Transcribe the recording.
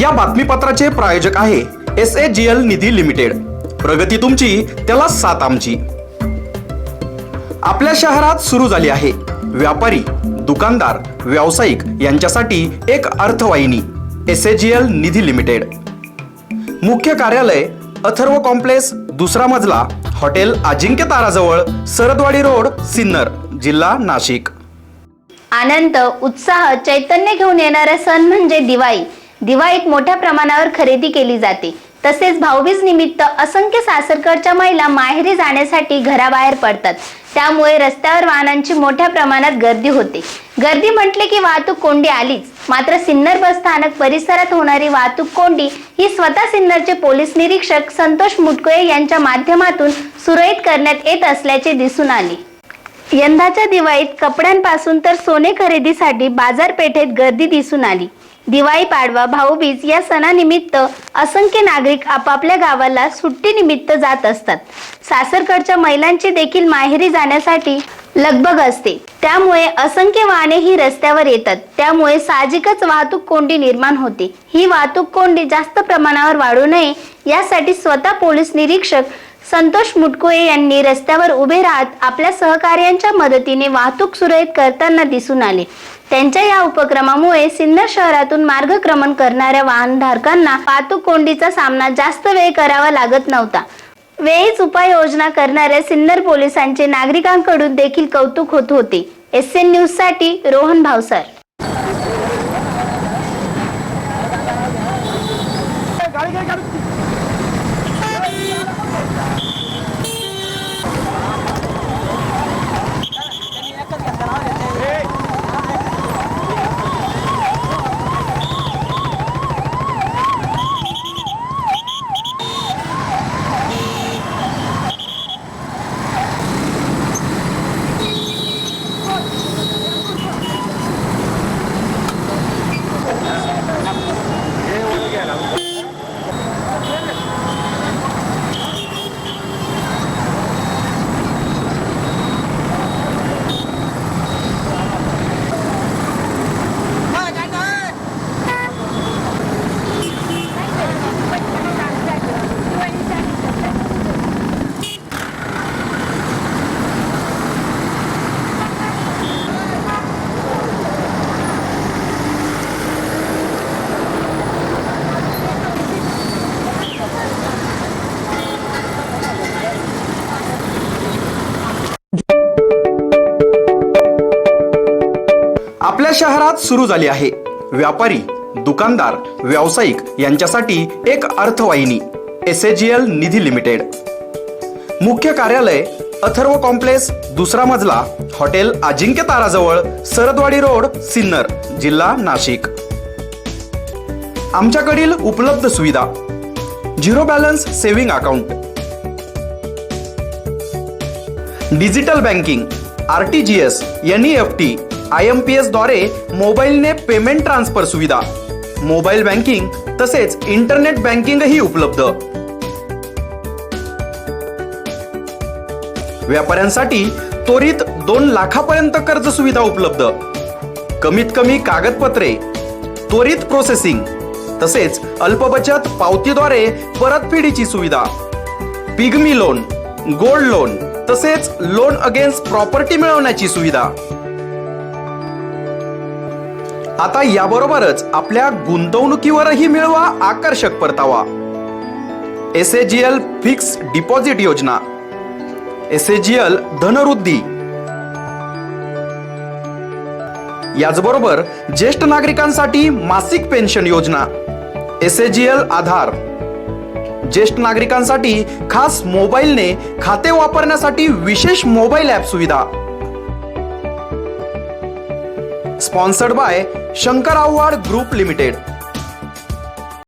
या बातमीपत्राचे प्रायोजक आहे S A G L Nidhi limited. प्रगती तुमची त्याला साथ आमची. आपल्या शहरात सुरू झाली आहे. व्यापारी दुकानदार व्यावसायिक यांच्यासाठी एक अर्थवाहिनी S A G L Nidhi limited. मुख्य कार्यालय अथर्व कॉम्प्लेक्स दुसरा मजला हॉटेल अजिंक्य ताराजवळ सरदवाडी रोड सिन्नर जिल्हा नाशिक. आनंद उत्साह चैतन्य घेऊन येणारा सण म्हणजे दिवाळी. दिवाळीत मोठ्या प्रमाणावर खरेदी केली जाते. तसेच भाऊबीज निमित्त असंख्य सासरकडच्या महिला माहेरी जाण्यासाठी घराबाहेर पडतात. त्यामुळे रस्त्यावर वाहनांची मोठ्या प्रमाणात गर्दी होते. गर्दी म्हटले की वाहतूक कोंडी आलीच. मात्र सिन्नर बस स्थानक परिसरात होणारी वाहतूक कोंडी ही स्वतः सिन्नरचे पोलीस निरीक्षक संतोष मुटकोळे यांच्या माध्यमातून सुरळीत करण्यात येत असल्याचे दिसून आले. यंदाच्या दिवाळीत कपड्यांपासून तर सोने खरेदीसाठी बाजारपेठेत गर्दी दिसून आली. दिवाळी पाडवा भाऊबीज या सणानिमित्त असंख्य नागरिक आपापल्या गावाला सुट्टीनिमित्त जात असतात. सासरकडच्या महिलांची देखील माहेरी जाण्यासाठी लगबग असते. त्यामुळे असंख्य वाहने ही रस्त्यावर येतात. त्यामुळे साहजिकच वाहतूक कोंडी निर्माण होते. ही वाहतूक कोंडी जास्त प्रमाणावर वाढू नये यासाठी स्वतः पोलीस निरीक्षक संतोष मुटकुळे यांनी रस्त्यावर उभे राहत आपल्या सहकार्यांच्या मदतीने वाहतूक सुरळीत करताना दिसून आले. त्यांच्या या उपक्रमामुळे सिन्नर शहरातून मार्गक्रमण करणाऱ्या वाहनधारकांना वाहतूक कोंडीचा सामना जास्त वेळ करावा लागत नव्हता. वेळीच उपाययोजना करणाऱ्या सिन्नर पोलिसांचे नागरिकांकडून देखील कौतुक होत होते. एस एन न्यूजसाठी रोहन भावसार. शहरात सुरू झाली आहे. व्यापारी दुकानदार व्यावसायिक यांच्यासाठी एक अर्थवाहिनी एस एल निधी लिमिटेड. मुख्य कार्यालय अथर्व कॉम्प्लेक्स दुसरा मजला हॉटेल अजिंक्य ताराजवळ सरदवाडी रोड सिन्नर जिल्हा नाशिक. आमच्याकडील उपलब्ध सुविधा. Zero balance saving account. Digital banking R T G S N E F T I M P एसद्वारे मोबाईलने पेमेंट ट्रान्सफर सुविधा. मोबाईल बँकिंग तसेच इंटरनेट बँकिंगही उपलब्ध. व्यापाऱ्यांसाठी त्वरित दोन लाखापर्यंत कर्ज सुविधा उपलब्ध. कमीत कमी कागदपत्रे त्वरित प्रोसेसिंग तसेच अल्पबचत पावतीद्वारे परतफेडीची सुविधा. पिगमी लोन गोल्ड लोन तसेच लोन अगेन्स्ट प्रॉपर्टी मिळवण्याची सुविधा. आता याबरोबरच आपल्या गुंतवणुकीवरही मिळवा आकर्षक परतावा. एस एल फिक्स डिपॉझिट योजना. एस एल धनवृद्धी. याचबरोबर ज्येष्ठ नागरिकांसाठी मासिक पेन्शन योजना. S L Aadhaar. ज्येष्ठ नागरिकांसाठी खास मोबाईलने खाते वापरण्यासाठी विशेष मोबाईल ॲप सुविधा. Sponsored by Shankar Avhad group limited